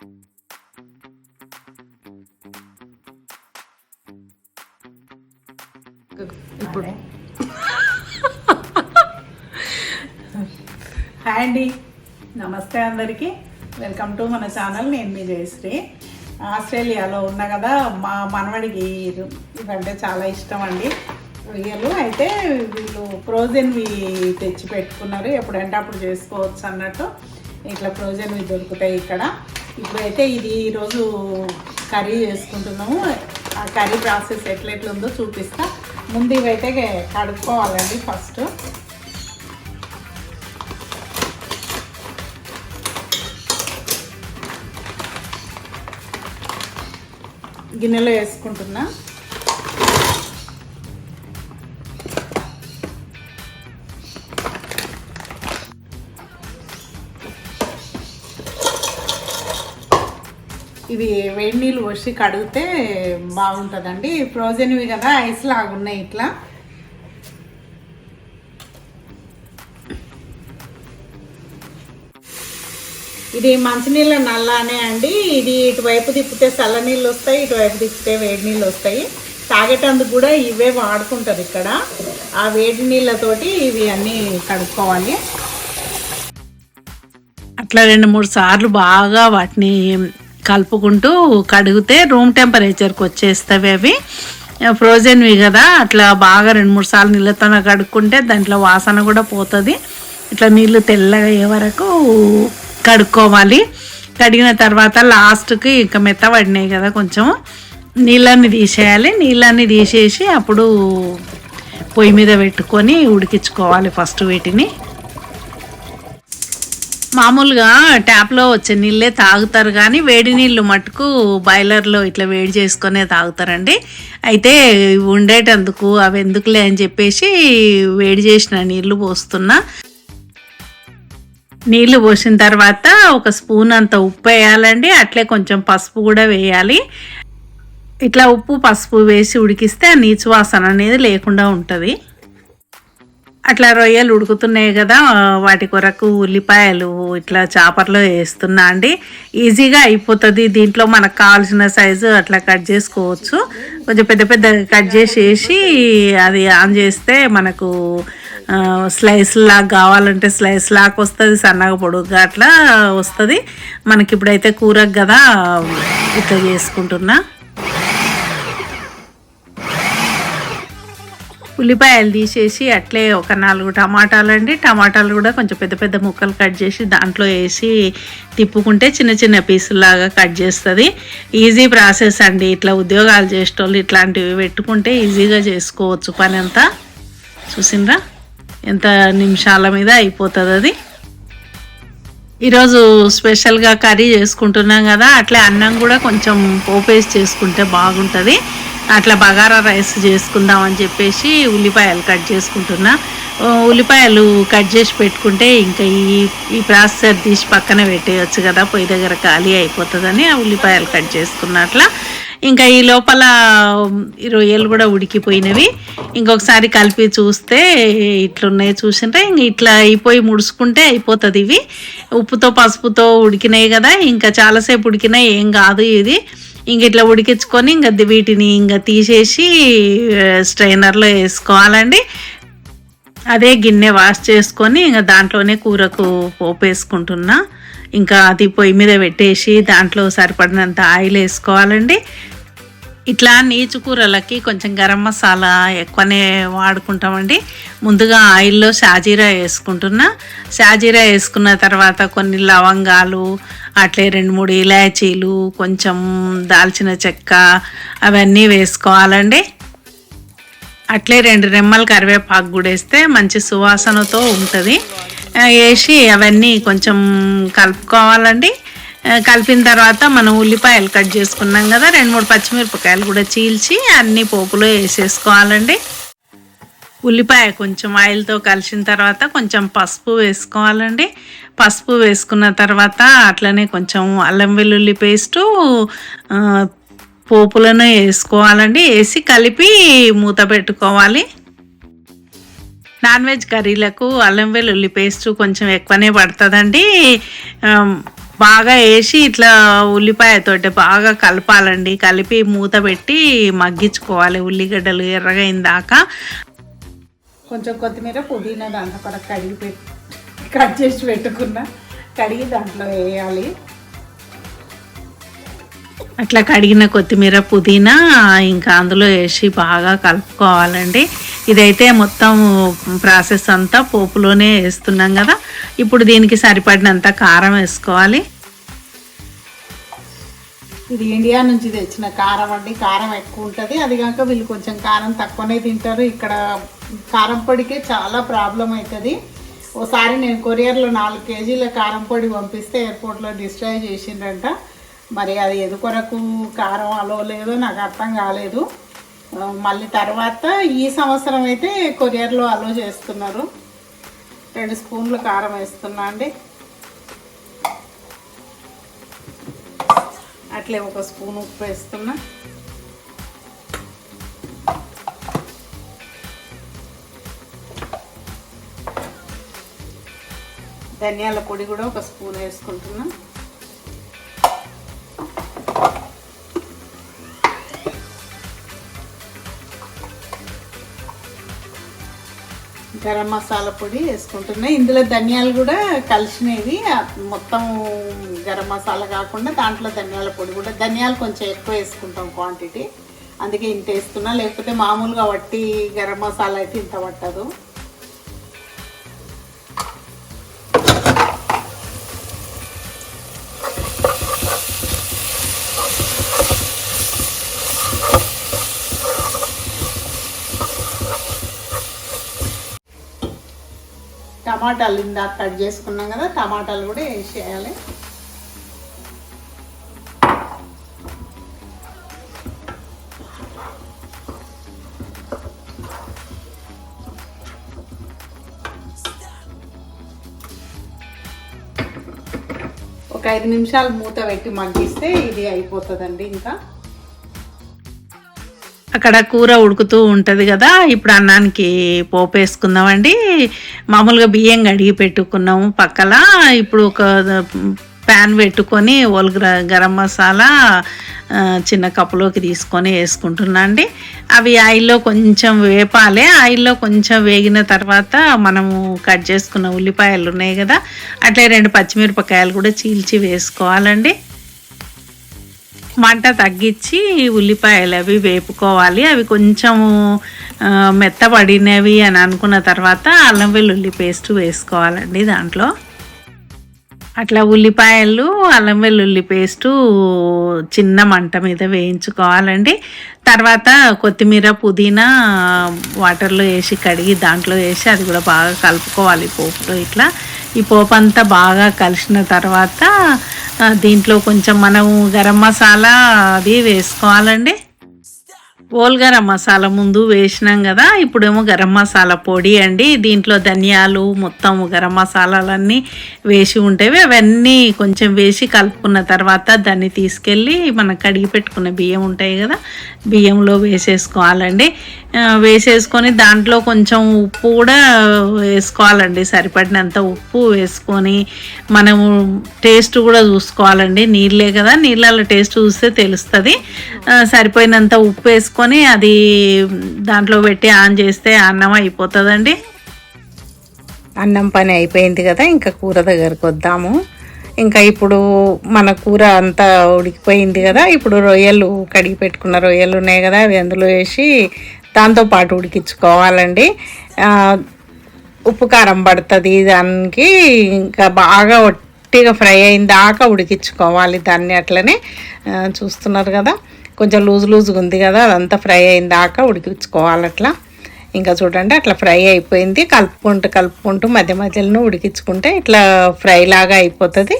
ఇప్పుడు. హాయ్ అండి. నమస్తే అందరికీ. వెల్కమ్ టు మన ఛానల్. నేను మీ జయశ్రీ. ఆస్ట్రేలియాలో ఉన్నా కదా మా మనవడికి ఇరు- ఇవంటే చాలా ఇష్టం అండి. రొయ్యలు. అయితే వీళ్ళు ఫ్రోజన్వి తెచ్చి పెట్టుకున్నారు. ఎప్పుడంటే అప్పుడు చేసుకోవచ్చు అన్నట్టు. ఇట్లా ఫ్రోజన్వి దొరుకుతాయి ఇక్కడ. ఇప్పుడైతే ఇది ఈరోజు కర్రీ చేసుకుంటున్నాము. ఆ కర్రీ ప్రాసెస్ ఎట్లెట్లుందో చూపిస్తా. ముందు ఇవైతే కడుక్కోవాలండి ఫస్ట్. గిన్నెలో వేసుకుంటున్నా. ఇవి వేడి నీళ్ళు పోసి కడిగితే బాగుంటుందండి. ఫ్రోజన్వి కదా ఐస్ లాగా ఉన్నాయి ఇట్లా. ఇది మంచినీళ్ళ నల్లానే అండి. ఇది ఇటువైపు తిప్పితే చల్ల నీళ్ళు వస్తాయి ఇటువైపు తిప్పితే వేడి నీళ్ళు వస్తాయి. తాగేటందుకు కూడా ఇవే వాడుకుంటారు ఇక్కడ. ఆ వేడి నీళ్ళతోటి ఇవి అన్నీ కడుక్కోవాలి. అట్లా రెండు మూడు సార్లు బాగా వాటిని కలుపుకుంటూ కడిగితే రూమ్ టెంపరేచర్కి వచ్చేస్తవి అవి. ఫ్రోజన్వి కదా అట్లా బాగా రెండు మూడు సార్లు నీళ్ళతో కడుక్కుంటే దాంట్లో వాసన కూడా పోతుంది. ఇట్లా నీళ్ళు తెల్లగా అయ్యే వరకు కడుక్కోవాలి. కడిగిన తర్వాత లాస్ట్కి ఇంకా మెత్త పడినాయి కదా కొంచెం. నీళ్ళని తీసేయాలి. నీళ్ళని తీసేసి అప్పుడు పొయ్యి మీద పెట్టుకొని ఉడికించుకోవాలి ఫస్ట్ వీటిని. మామూలుగా ట్యాప్లో వచ్చే నీళ్ళే తాగుతారు కానీ వేడి నీళ్ళు మటుకు బాయిలర్లో ఇట్లా వేడి చేసుకునే తాగుతారండి. అయితే ఉండేటందుకు అవి ఎందుకులే అని చెప్పేసి వేడి చేసిన నీళ్ళు పోస్తున్నా. నీళ్ళు పోసిన తర్వాత ఒక స్పూన్ అంత ఉప్పు వేయాలండి. అట్లే కొంచెం పసుపు కూడా వేయాలి. ఇట్లా ఉప్పు పసుపు వేసి ఉడికిస్తే ఆ నీచు వాసన అనేది లేకుండా ఉంటుంది. అట్లా రొయ్యలు ఉడుకుతున్నాయి కదా వాటి కొరకు ఉల్లిపాయలు ఇట్లా చాపర్లో వేస్తున్నా అండి. ఈజీగా అయిపోతుంది. దీంట్లో మనకు కావాల్సిన సైజు అట్లా కట్ చేసుకోవచ్చు. కొంచెం పెద్ద పెద్ద కట్ చేసేసి అది ఆన్ చేస్తే మనకు స్లైస్ లాగా కావాలంటే స్లైస్ లాగా వస్తుంది సన్నగా పొడుగ్గా అట్లా వస్తుంది. మనకి ఇప్పుడైతే కూరకు కదా ఇట్లా చేసుకుంటున్నా. ఉల్లిపాయలు తీసేసి అట్లే ఒక నాలుగు టమాటాలు అండి. టమాటాలు కూడా కొంచెం పెద్ద పెద్ద ముక్కలు కట్ చేసి దాంట్లో వేసి తిప్పుకుంటే చిన్న చిన్న పీసులాగా కట్ చేస్తుంది. ఈజీ ప్రాసెస్ అండి. ఇట్లా ఉద్యోగాలు చేసేటోళ్ళు ఇట్లాంటివి పెట్టుకుంటే ఈజీగా చేసుకోవచ్చు పని అంతా చూసిండ్రా? ఎంత నిమిషాల మీద అయిపోతుంది అది. ఈరోజు స్పెషల్గా కర్రీ చేసుకుంటున్నాం కదా. అట్లే అన్నం కూడా కొంచెం పోపేసి చేసుకుంటే బాగుంటుంది. అట్లా బగారా రైస్ చేసుకుందాం అని చెప్పేసి ఉల్లిపాయలు కట్ చేసుకుంటున్నా. ఉల్లిపాయలు కట్ చేసి పెట్టుకుంటే ఇంకా ఈ ఈ ప్రాసెసర్ తీసి పక్కన పెట్టేయచ్చు కదా పొయ్యి దగ్గర ఖాళీ అయిపోతుందని ఆ ఉల్లిపాయలు కట్ చేసుకున్నట్ల ఇంకా ఈ లోపల రొయ్యలు కూడా ఉడికిపోయినవి. ఇంకొకసారి కలిపి చూస్తే ఇట్లున్నాయి చూసింటే ఇంక ఇట్లా అయిపోయి ముడుచుకుంటే అయిపోతుంది ఇవి. ఉప్పుతో పసుపుతో ఉడికినాయి కదా ఇంకా చాలాసేపు ఉడికినాయి ఏం కాదు ఇది. ఇంక ఇట్లా ఉడికించుకొని ఇంకా వీటిని ఇంకా తీసేసి స్ట్రైనర్లో వేసుకోవాలండి. అదే గిన్నె వాష్ చేసుకొని ఇంకా దాంట్లోనే కూరకు పోపు వేసుకుంటున్నా. ఇంకా అది పొయ్యి మీద పెట్టేసి దాంట్లో సరిపడినంత ఆయిల్ వేసుకోవాలండి. ఇట్లా నీచు కూరలకి కొంచెం గరం మసాలా ఎక్కువనే వాడుకుంటామండి. ముందుగా ఆయిల్లో షాజీరా వేసుకుంటున్నా. షాజీరా వేసుకున్న తర్వాత కొన్ని లవంగాలు అట్లే రెండు మూడు ఇలాచీలు కొంచెం దాల్చిన చెక్క అవన్నీ వేసుకోవాలండి. అట్లే రెండు రెమ్మలు కరివేపాకు కూడా వేస్తే మంచి సువాసనతో ఉంటుంది. వేసి అవన్నీ కొంచెం కలుపుకోవాలండి. కలిపిన తర్వాత మనం ఉల్లిపాయలు కట్ చేసుకున్నాం కదా రెండు మూడు పచ్చిమిరపకాయలు కూడా చీల్చి అన్ని పోపులో వేసేసుకోవాలండి. ఉల్లిపాయ కొంచెం ఆయిల్తో కలిసిన తర్వాత కొంచెం పసుపు వేసుకోవాలండి. పసుపు వేసుకున్న తర్వాత అట్లనే కొంచెం అల్లం వెల్లుల్లి పేస్టు పోపులను వేసుకోవాలండి. వేసి కలిపి మూత పెట్టుకోవాలి. నాన్ వెజ్ కర్రీలకు అల్లం వెల్లుల్లి పేస్ట్ కొంచెం ఎక్కువనే పడుతుందండి. బాగా వేసి ఇట్లా ఉల్లిపాయతోటి బాగా కలపాలండి. కలిపి మూత పెట్టి మగ్గించుకోవాలి. ఉల్లిగడ్డలు ఎర్రగా దాకా. కొంచెం కొత్తిమీర పుదీనా దాంట్లో కూడా కడిగి పెట్టి కట్ చేసి పెట్టుకున్నా. కడిగి దాంట్లో వేయాలి. అట్లా కడిగిన కొత్తిమీర పుదీనా ఇంకా అందులో వేసి బాగా కలుపుకోవాలండి. ఇదైతే మొత్తం ప్రాసెస్ అంతా పోపులోనే వేస్తున్నాం కదా. ఇప్పుడు దీనికి సరిపడినంత కారం వేసుకోవాలి. ఇది ఇండియా నుంచి తెచ్చిన కారం అండి. కారం ఎక్కువ ఉంటుంది. అది కాక వీళ్ళు కొంచెం కారం తక్కువనే తింటారు. ఇక్కడ కారం పొడికే చాలా ప్రాబ్లం అవుతుంది ఓసారి నేను కొరియర్లో నాలుగు కేజీల కారం పొడి పంపిస్తే ఎయిర్పోర్ట్లో డిస్ట్రాయ్ చేసిండ్రంట. మరి అది ఎదుకొరకు కారం అలో లేదో నాకు అర్థం కాలేదు. మళ్ళీ తర్వాత ఈ సంవత్సరం అయితే కొరియర్లో అలో చేస్తున్నారు. రెండు స్పూన్లు కారం వేస్తున్నా అండి. అట్లే ఒక స్పూన్ ఉప్పు వేస్తున్నా. ధనియాల పొడి కూడా ఒక స్పూన్ వేసుకుంటున్నా. గరం మసాలా పొడి వేసుకుంటున్నా. ఇందులో ధనియాలు కూడా కలిసినవి. మొత్తం గరం మసాలా కాకుండా దాంట్లో ధనియాల పొడి కూడా. ధనియాలు కొంచెం ఎక్కువ వేసుకుంటాం క్వాంటిటీ అందుకే ఇంత వేస్తున్నా. లేకపోతే మామూలుగా వట్టి గరం మసాలా అయితే ఇంత పట్టదు. టమాటాలు ఇందాక కట్ చేసుకున్నాం కదా టమాటాలు కూడా వేసేయాలి ఒక ఐదు నిమిషాలు మూత పెట్టి మగ్గిస్తే ఇది అయిపోతుందండి ఇంకా. అక్కడ కూర ఉడుకుతూ ఉంటుంది కదా ఇప్పుడు అన్నానికి పోపు వేసుకుందామండి. మామూలుగా బియ్యం కడిగి పెట్టుకున్నాము. పక్కల ఇప్పుడు ఒక ప్యాన్ పెట్టుకొని ఓల్ గరం మసాలా చిన్న కప్పులోకి తీసుకొని వేసుకుంటున్నా అండి. అవి ఆయిల్లో కొంచెం వేపాలి. ఆయిల్లో కొంచెం వేగిన తర్వాత మనము కట్ చేసుకున్న ఉల్లిపాయలు ఉన్నాయి కదా అట్లే రెండు పచ్చిమిరపకాయలు కూడా చీల్చి వేసుకోవాలండి. మంట తగ్గించి ఉల్లిపాయలు అవి వేపుకోవాలి. అవి కొంచెము మెత్తబడినవి అని అనుకున్న తర్వాత అల్లం వెల్లుల్లి పేస్ట్ వేసుకోవాలండి దాంట్లో. అట్లా ఉల్లిపాయలు అల్లం వెల్లుల్లి పేస్టు చిన్న మంట మీద వేయించుకోవాలండి. తర్వాత కొత్తిమీర పుదీనా వాటర్లో వేసి కడిగి దాంట్లో వేసి అది కూడా బాగా కలుపుకోవాలి పోపులో ఇట్లా. ఈ పోపు అంతా బాగా కలిసిన తర్వాత దీంట్లో కొంచెం మనం గరం మసాలా అది వేసుకోవాలండి. ఓల్ గరం మసాలా ముందు వేసినాం కదా ఇప్పుడేమో గరం మసాలా పొడి అండి. దీంట్లో ధనియాలు మొత్తం గరం మసాలాలన్నీ వేసి ఉంటేవి అవన్నీ కొంచెం వేసి కలుపుకున్న తర్వాత దాన్ని తీసుకెళ్ళి మనం కడిగి పెట్టుకున్న బియ్యం ఉంటాయి కదా బియ్యంలో వేసేసుకోవాలండి. వేసేసుకొని దాంట్లో కొంచెం ఉప్పు కూడా వేసుకోవాలండి. సరిపడినంత ఉప్పు వేసుకొని మనము టేస్ట్ కూడా చూసుకోవాలండి. నీళ్ళే కదా నీళ్ళలో టేస్ట్ చూస్తే తెలుస్తుంది. సరిపోయినంత ఉప్పు వేసుకొని అది దాంట్లో పెట్టి ఆన్ చేస్తే అన్నం అయిపోతుందండి. అన్నం పని అయిపోయింది కదా ఇంకా కూర దగ్గరకు వద్దాము. ఇంకా ఇప్పుడు మన కూర అంతా ఉడికిపోయింది కదా ఇప్పుడు రొయ్యలు కడిగి పెట్టుకున్న రొయ్యలు ఉన్నాయి కదా అవి అందులో వేసి దాంతో పాటు ఉడికించుకోవాలండి. ఉప్పు కారం పడుతుంది దానికి ఇంకా బాగా ఒట్టిగా ఫ్రై అయిన దాకా ఉడికించుకోవాలి దాన్ని అట్లనే. చూస్తున్నారు కదా కొంచెం లూజ్ లూజ్గా ఉంది కదా అదంతా ఫ్రై అయిన దాకా ఉడికించుకోవాలి అట్లా. ఇంకా చూడండి అట్లా ఫ్రై అయిపోయింది. కలుపుకుంటూ కలుపుకుంటూ మధ్య మధ్యలో ఉడికించుకుంటే ఇట్లా ఫ్రై లాగా అయిపోతుంది.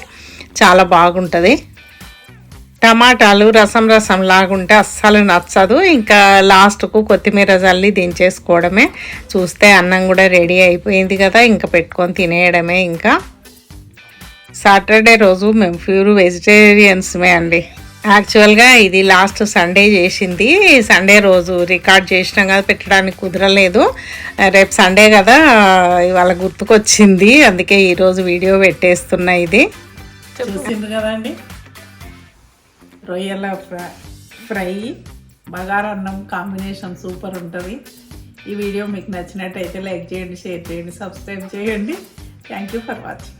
చాలా బాగుంటుంది. టమాటాలు రసం రసం లాగుంటే అస్సలు నచ్చదు. ఇంకా లాస్ట్కు కొత్తిమీర చల్లి దించేసుకోవడమే. చూస్తే అన్నం కూడా రెడీ అయిపోయింది కదా ఇంకా పెట్టుకొని తినేయడమే ఇంకా. సాటర్డే రోజు మేము ప్యూర్ వెజిటేరియన్స్మే అండి. యాక్చువల్గా ఇది లాస్ట్ సండే చేసింది. సండే రోజు రికార్డ్ చేసినాం కదా పెట్టడానికి కుదరలేదు. రేపు సండే కదా ఇవాళ గుర్తుకొచ్చింది. అందుకే ఈరోజు వీడియో పెట్టేస్తున్నా ఇది. చూసింది కదండి రొయ్యల ఫ్రై ఫ్రై బగారన్నం కాంబినేషన్ సూపర్ ఉంటుంది. ఈ వీడియో మీకు నచ్చినట్టయితే లైక్ చేయండి షేర్ చేయండి సబ్స్క్రైబ్ చేయండి. Thank you for watching